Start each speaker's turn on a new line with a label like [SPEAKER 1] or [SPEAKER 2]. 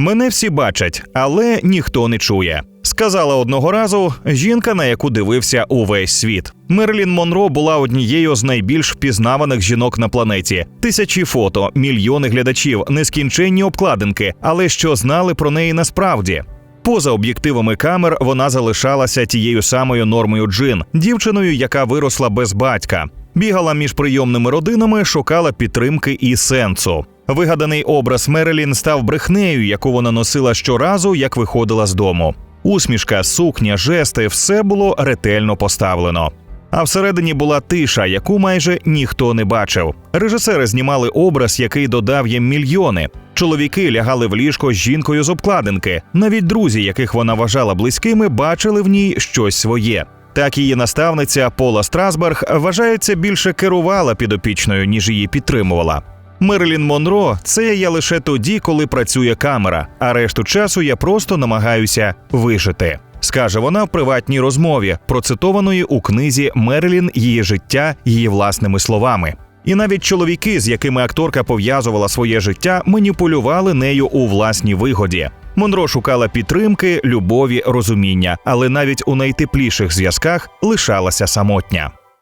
[SPEAKER 1] Мене всі бачать, але ніхто не чує. Сказала одного разу жінка, на яку дивився увесь світ. Мерлін Монро була однією з найбільш впізнаваних жінок на планеті. Тисячі фото, мільйони глядачів, нескінченні обкладинки, але що знали про неї насправді. Поза об'єктивами камер вона залишалася тією самою нормою Джин, дівчиною, яка виросла без батька. Бігала між прийомними родинами, шукала підтримки і сенсу. Вигаданий образ Мерелін став брехнею, яку вона носила щоразу, як виходила з дому. Усмішка, сукня, жести все було ретельно поставлено. А всередині була тиша, яку майже ніхто не бачив. Режисери знімали образ, який додав їм мільйони. Чоловіки лягали в ліжко з жінкою з обкладинки. Навіть друзі, яких вона вважала близькими, бачили в ній щось своє. Так її наставниця Пола Страсберг вважається більше керувала підопічною, ніж її підтримувала. Мерлін Монро це я лише тоді, коли працює камера, а решту часу я просто намагаюся вижити. Скаже вона в приватній розмові, процитованої у книзі Мерлін її життя її власними словами. І навіть чоловіки, з якими акторка пов'язувала своє життя, маніпулювали нею у власній вигоді. Монро шукала підтримки, любові, розуміння, але навіть у найтепліших зв'язках лишалася самотня.